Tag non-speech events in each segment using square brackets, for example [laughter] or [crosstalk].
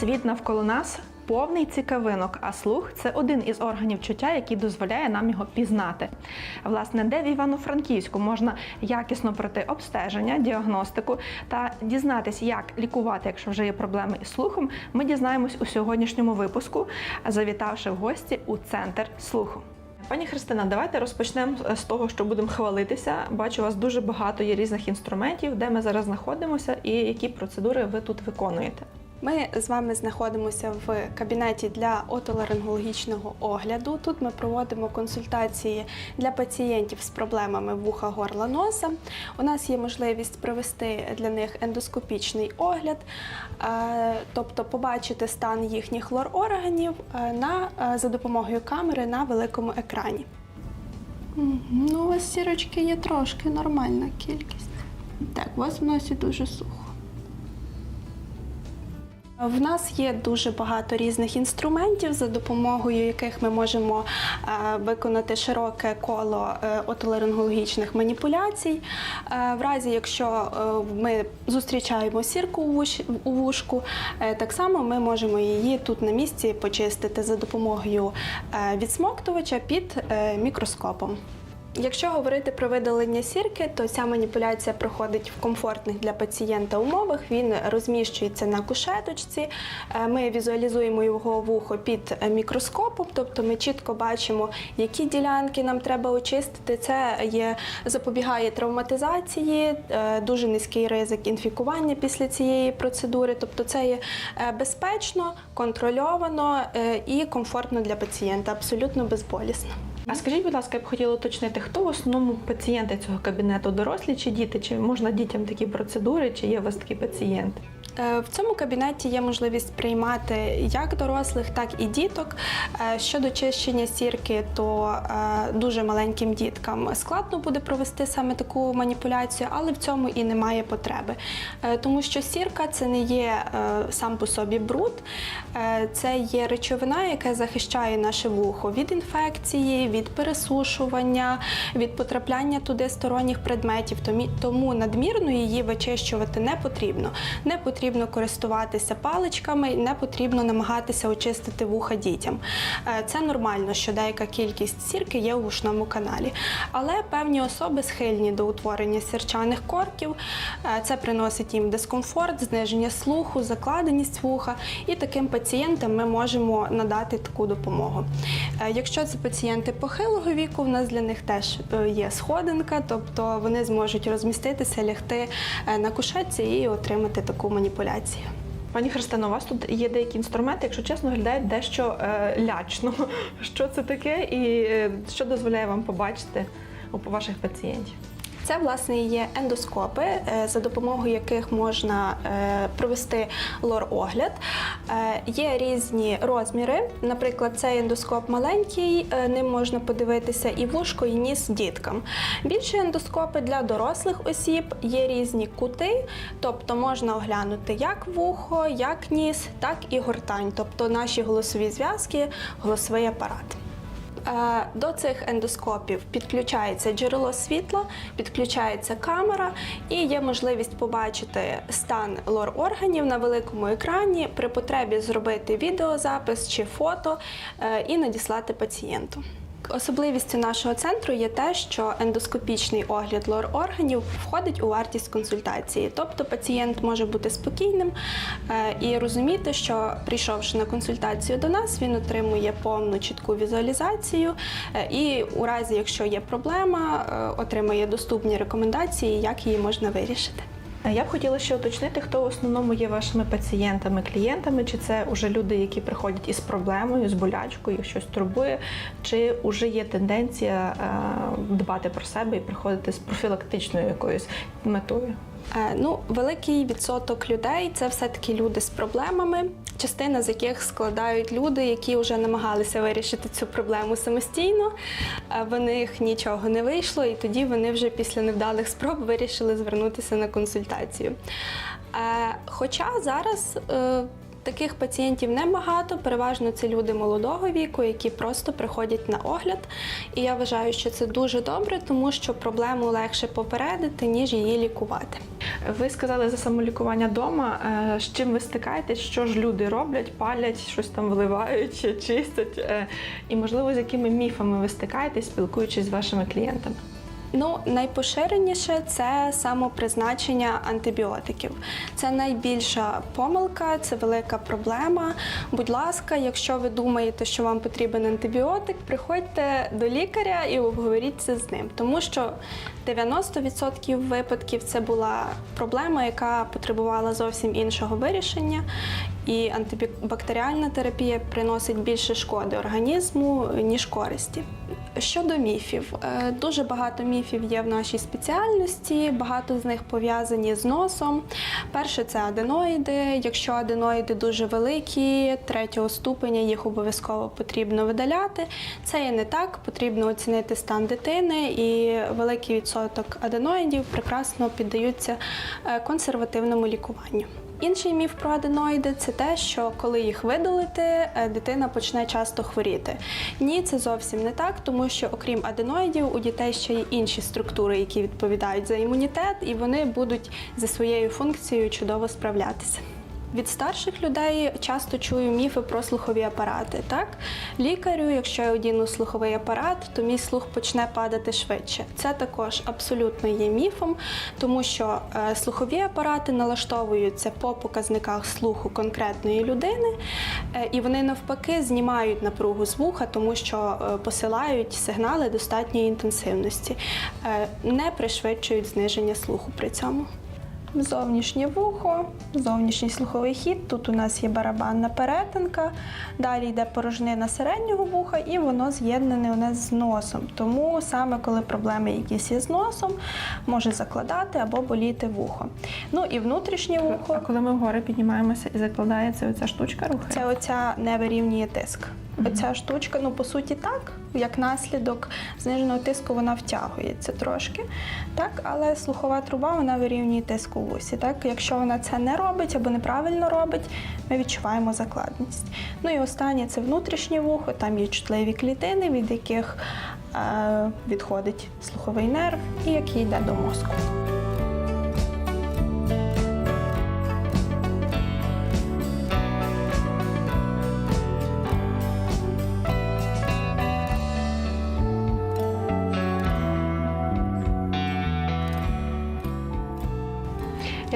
Світ навколо нас повний цікавинок, а слух це один із органів чуття, який дозволяє нам його пізнати. Власне, де в Івано-Франківську можна якісно пройти обстеження, діагностику та дізнатись, як лікувати, якщо вже є проблеми із слухом, ми дізнаємось у сьогоднішньому випуску, завітавши в гості у центр слуху. Пані Христина, давайте розпочнемо з того, що будемо хвалитися. Бачу, у вас дуже багато є різних інструментів, де ми зараз знаходимося, і які процедури ви тут виконуєте. Ми з вами знаходимося в кабінеті для отоларингологічного огляду. Тут ми проводимо консультації для пацієнтів з проблемами вуха, горла, носа. У нас є можливість провести для них ендоскопічний огляд, е, тобто побачити стан їхніх лор-органів е, е, за допомогою камери на великому екрані. Ну, у вас сірочки є трошки нормальна кількість. Так, у вас в носі дуже сухо. В нас є дуже багато різних інструментів, за допомогою яких ми можемо е, виконати широке коло е, отоларингологічних маніпуляцій. Е, В разі, якщо ми зустрічаємо сірку у вушку, так само ми можемо її тут на місці почистити за допомогою відсмоктувача під мікроскопом. Якщо говорити про видалення сірки, то ця маніпуляція проходить в комфортних для пацієнта умовах. Він розміщується на кушеточці. Е, Ми візуалізуємо його вухо під е, мікроскопом, тобто ми чітко бачимо, які ділянки нам треба очистити. Це є запобігає травматизації, е, дуже низький ризик інфікування після цієї процедури. Тобто, це є безпечно, контрольовано і комфортно для пацієнта, абсолютно безболісно. А скажіть, будь ласка, я б хотіла уточнити, хто в основному пацієнти цього кабінету? Дорослі чи діти? Чи можна дітям такі процедури, чи є у вас такі пацієнти? Е, В цьому кабінеті є можливість приймати як дорослих, так і діток. Е, Щодо чищення сірки, то е, дуже маленьким діткам складно буде провести саме таку маніпуляцію, але в цьому і немає потреби. Тому що сірка це не є сам по собі бруд, це є речовина, яка захищає наше вухо від інфекції, від пересушування, від потрапляння туди сторонніх предметів. Тому надмірно її вичищувати не потрібно. Не потрібно користуватися паличками, не потрібно намагатися очистити вуха дітям. Е, Це нормально, що деяка кількість сірки є у вушному каналі. Але певні особи схильні до утворення сірчаних корків. Е, Це приносить їм дискомфорт, зниження слуху, закладеність вуха. І таким пацієнтам ми можемо надати таку допомогу. Е, Якщо це пацієнти похилого віку, в нас для них теж є сходинка, тобто вони зможуть розміститися, лягти на кушетці і отримати таку маніпуляцію. Пані Христина, у вас тут є деякі інструменти, якщо чесно, виглядають дещо е, лячно. [laughs] Що це таке і е, що дозволяє вам побачити у ваших пацієнтів? Це власне є ендоскопи, е, за допомогою яких можна е, провести лор-огляд. Е, Є різні розміри. Наприклад, цей ендоскоп маленький, ним можна подивитися і вушко, і ніс діткам. Більші ендоскопи для дорослих осіб є різні кути, тобто можна оглянути як вухо, як ніс, так і гортань, тобто наші голосові зв'язки, голосовий апарат. Е, До цих ендоскопів підключається джерело світла, підключається камера і є можливість побачити стан лор-органів на великому екрані, при потребі зробити відеозапис чи фото е, і надіслати пацієнту. Особливістю нашого центру є те, що ендоскопічний огляд лор-органів входить у вартість консультації. Тобто пацієнт може бути спокійним е, і розуміти, що прийшовши на консультацію до нас, він отримує повну чітку візуалізацію, е, і у разі, якщо є проблема, е, отримує доступні рекомендації, як її можна вирішити. Я б хотіла ще уточнити, хто в основному є вашими пацієнтами, клієнтами, чи це вже люди, які приходять із проблемою, з болячкою, щось турбує, чи вже є тенденція е, дбати про себе і приходити з профілактичною якоюсь метою? Е, Ну, великий відсоток людей це все-таки люди з проблемами, частина з яких складають люди, які вже намагалися вирішити цю проблему самостійно. е, В них нічого не вийшло, і тоді вони вже після невдалих спроб вирішили звернутися на консультацію. Е, Хоча зараз. Таких пацієнтів небагато, переважно це люди молодого віку, які просто приходять на огляд. І я вважаю, що це дуже добре, тому що проблему легше попередити, ніж її лікувати. Ви сказали за самолікування вдома. Е, З чим ви стикаєтесь? Що ж люди роблять, палять, щось там вливають, чистять? Е, І можливо, з якими міфами ви стикаєтесь, спілкуючись з вашими клієнтами? Ну, найпоширеніше це самопризначення антибіотиків. Це найбільша помилка, це велика проблема. Будь ласка, якщо ви думаєте, що вам потрібен антибіотик, приходьте до лікаря і обговоріть це з ним, тому що 90% випадків це була проблема, яка потребувала зовсім іншого вирішення. І антибактеріальна терапія приносить більше шкоди організму, ніж користі. Щодо міфів, Е, дуже багато міфів є в нашій спеціальності, багато з них пов'язані з носом. Перше це аденоїди. Якщо аденоїди дуже великі, третього ступеня їх обов'язково потрібно видаляти. Це є не так, потрібно оцінити стан дитини, і великий відсоток аденоїдів прекрасно піддаються е, консервативному лікуванню. Інший міф про аденоїди це те, що коли їх видалити, е, дитина почне часто хворіти. Ні, це зовсім не так, тому що окрім аденоїдів, у дітей ще є інші структури, які відповідають за імунітет, і вони будуть за своєю функцією чудово справлятися. Від старших людей часто чую міфи про слухові апарати. Так, лікарю, якщо я одіну слуховий апарат, то мій слух почне падати швидше. Це також абсолютно є міфом, тому що е, слухові апарати налаштовуються по показниках слуху конкретної людини, е, і вони навпаки знімають напругу з вуха, тому що е, посилають сигнали достатньої інтенсивності, не пришвидшують зниження слуху при цьому. Зовнішнє вухо, зовнішній слуховий хід. Тут у нас є барабанна перетинка, далі йде порожнина середнього вуха, і воно з'єднане у нас з носом. Тому саме коли проблеми якісь є з носом, може закладати або боліти вухо. Ну і внутрішнє А вухо коли ми вгори піднімаємося і закладається оця штучка рухає? це оця не вирівнює тиск. Оця штучка, ну по суті, так, як наслідок зниженого тиску вона втягується трошки, так, але слухова труба вона вирівнює тиск у вусі. Так, якщо вона це не робить або неправильно робить, ми відчуваємо закладність. Ну і останнє це внутрішнє вухо, там є чутливі клітини, від яких е, відходить слуховий нерв і який йде до мозку.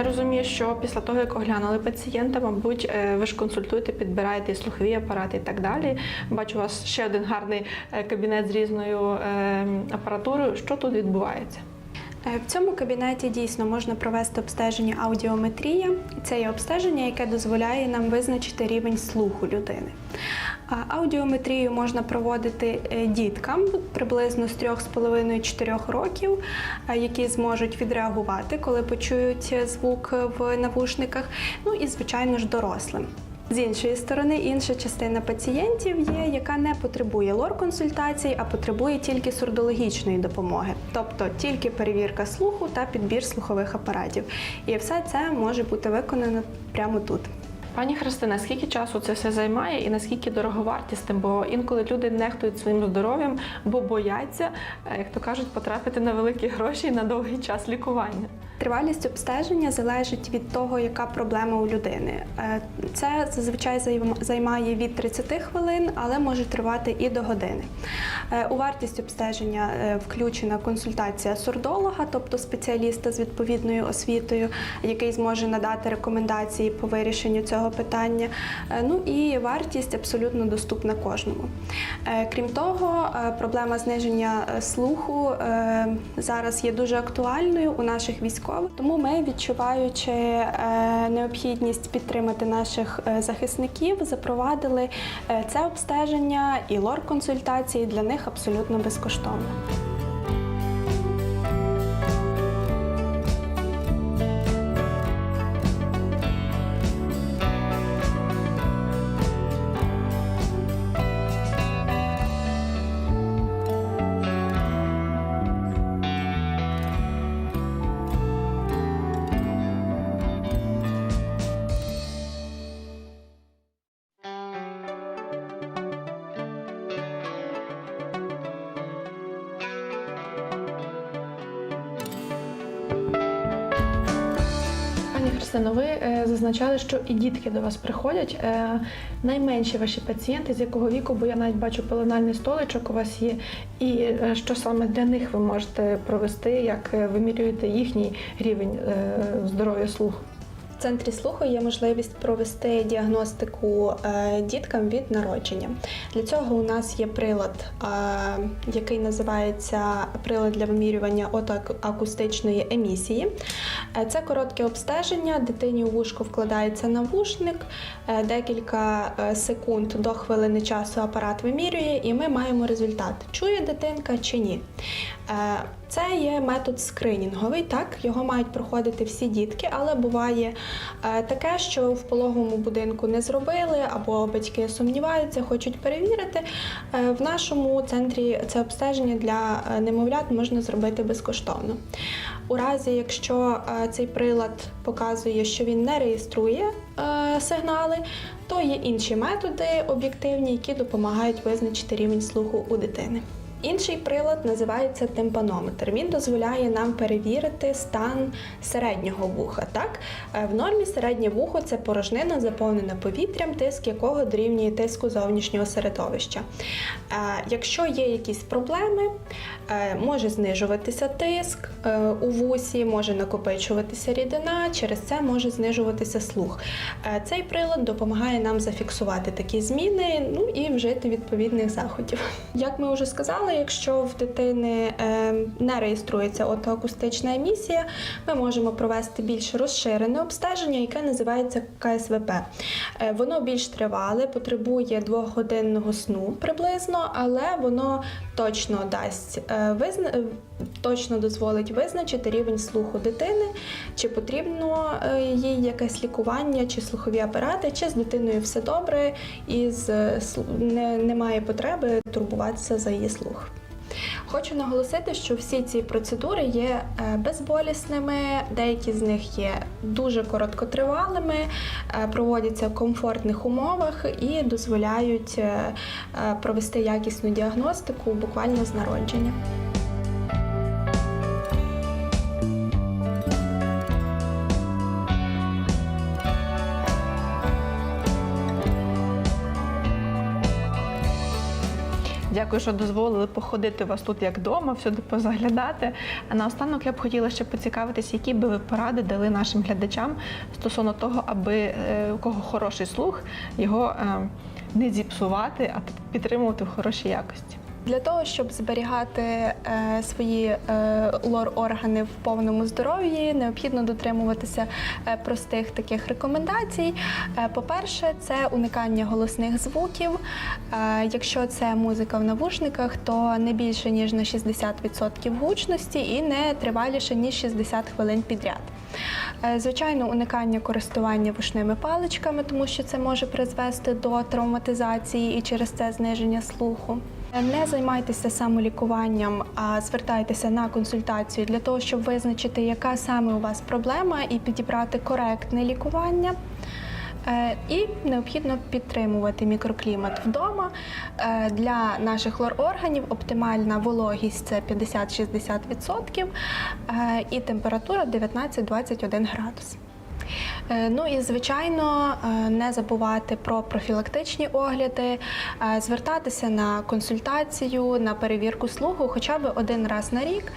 Я розумію, що після того, як оглянули пацієнта, мабуть, е, ви ж консультуєте, підбираєте слухові апарати і так далі. Бачу, у вас ще один гарний е, кабінет з різною е, апаратурою. Що тут відбувається? Е, В цьому кабінеті дійсно можна провести обстеження аудіометрія. Це є обстеження, яке дозволяє нам визначити рівень слуху людини. Аудіометрію можна проводити е, діткам приблизно з 3,5-4 років, е, які зможуть відреагувати, коли почують звук в навушниках. Ну і звичайно ж дорослим. З іншої сторони, інша частина пацієнтів є, яка не потребує лор-консультацій, а потребує тільки сурдологічної допомоги, тобто тільки перевірка слуху та підбір слухових апаратів. І все це може бути виконано прямо тут. Пані Христина, скільки часу це все займає і наскільки дороговартісним? Бо інколи люди нехтують своїм здоров'ям, бо бояться, е, як то кажуть, потрапити на великі гроші і на довгий час лікування. Тривалість обстеження залежить від того, яка проблема у людини. Е, Це зазвичай займає від 30 хвилин, але може тривати і до години. Е, У вартість обстеження е, включена консультація сурдолога, тобто спеціаліста з відповідною освітою, який зможе надати рекомендації по вирішенню цього питання. Ну і вартість абсолютно доступна кожному. Крім того, проблема зниження слуху зараз є дуже актуальною у наших військових. Тому ми, відчуваючи е, необхідність підтримати наших е, захисників, запровадили е, це обстеження і лор-консультації для них абсолютно безкоштовно. Христино, ви е, зазначали, що і дітки до вас приходять. Е, найменші ваші пацієнти, з якого віку, бо я навіть бачу пеленальний столичок у вас є. І е, що саме для них ви можете провести, як вимірюєте їхній рівень здоров'я слуху? В центрі слуху є можливість провести діагностику е, діткам від народження. Для цього у нас є прилад, е, який називається прилад для вимірювання отоакустичної емісії. Е, Це коротке обстеження. Дитині у вушко вкладається навушник. Декілька секунд до хвилини часу апарат вимірює, і ми маємо результат: чує дитинка чи ні. Це є метод скринінговий, так його мають проходити всі дітки, але буває е, таке, що в пологовому будинку не зробили, або батьки сумніваються, хочуть перевірити. Е, В нашому центрі це обстеження для е, немовлят можна зробити безкоштовно. У разі, якщо цей прилад показує, що він не реєструє сигнали, то є інші методи об'єктивні, які допомагають визначити рівень слуху у дитини. Інший прилад називається тимпанометр. Він дозволяє нам перевірити стан середнього вуха. Так, Е, в нормі середнє вухо це порожнина, заповнена повітрям, тиск якого дорівнює тиску зовнішнього середовища. Е, Якщо є якісь проблеми, е, може знижуватися тиск у вусі, може накопичуватися рідина, через це може знижуватися слух. Цей прилад допомагає нам зафіксувати такі зміни, ну і вжити відповідних заходів. Як ми вже сказали, якщо в дитини е, не реєструється отоакустична емісія, ми можемо провести більш розширене обстеження, яке називається КСВП. Е, Воно більш тривале, потребує двохгодинного сну приблизно, але воно точно дасть е, визна... точно дозволить визначити рівень слуху дитини, чи потрібно е, їй якесь лікування, чи слухові апарати, чи з дитиною все добре, і з не, немає потреби турбуватися за її слух. Хочу наголосити, що всі ці процедури є е, безболісними, деякі з них є дуже короткотривалими, е, проводяться в комфортних умовах і дозволяють провести якісну діагностику буквально з народження. Дякую, що дозволили походити вас тут як вдома, всюди позаглядати. А наостанок я б хотіла ще поцікавитися, які би ви поради дали нашим глядачам стосовно того, аби е, у кого хороший слух, його е, не зіпсувати, а підтримувати в хорошій якості. Для того, щоб зберігати е, свої е, лор-органи в повному здоров'ї, необхідно дотримуватися е, простих таких рекомендацій. Е, по-перше, це уникання голосних звуків. Е, якщо це музика в навушниках, то не більше ніж на 60% гучності і не триваліше ніж 60 хвилин підряд. Е, Звичайно, уникання користування вушними паличками, тому що це може призвести до травматизації і через це зниження слуху. Не займайтеся самолікуванням, а звертайтеся на консультацію для того, щоб визначити, яка саме у вас проблема, і підібрати коректне лікування. Е, І необхідно підтримувати мікроклімат вдома. Е, Для наших лор-органів оптимальна вологість це 50-60% е, і температура 19-21 градус. Е, Ну і звичайно, е, не забувати про профілактичні огляди, е, звертатися на консультацію, на перевірку слуху хоча б один раз на рік,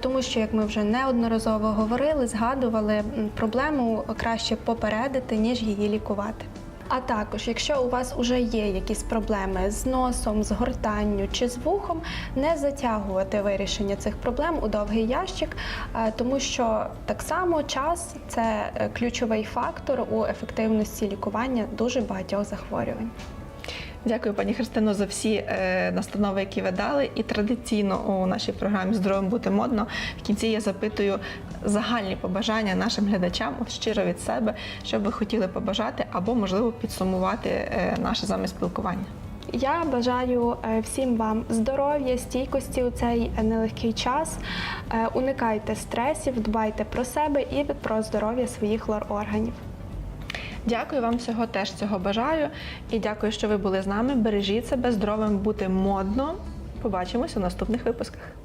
тому що, як ми вже неодноразово говорили, згадували, проблему краще попередити, ніж її лікувати. А також, якщо у вас вже є якісь проблеми з носом, з гортанню чи з вухом, не затягувати вирішення цих проблем у довгий ящик, е, тому що так само час це е, ключовий фактор у ефективності лікування дуже багатьох захворювань. Дякую, пані Христино, за всі е, настанови, які ви дали. І традиційно у нашій програмі Здоровим бути модно. В кінці я запитую загальні побажання нашим глядачам, от щиро від себе, що ви хотіли побажати, або можливо підсумувати е, наше з вами спілкування. Я бажаю е, всім вам здоров'я, стійкості у цей нелегкий час. Е, Уникайте стресів, дбайте про себе і про здоров'я своїх лор-органів. Дякую вам всього теж цього бажаю. І дякую, що ви були з нами. Бережіть себе, здоровим бути модно. Побачимось у наступних випусках.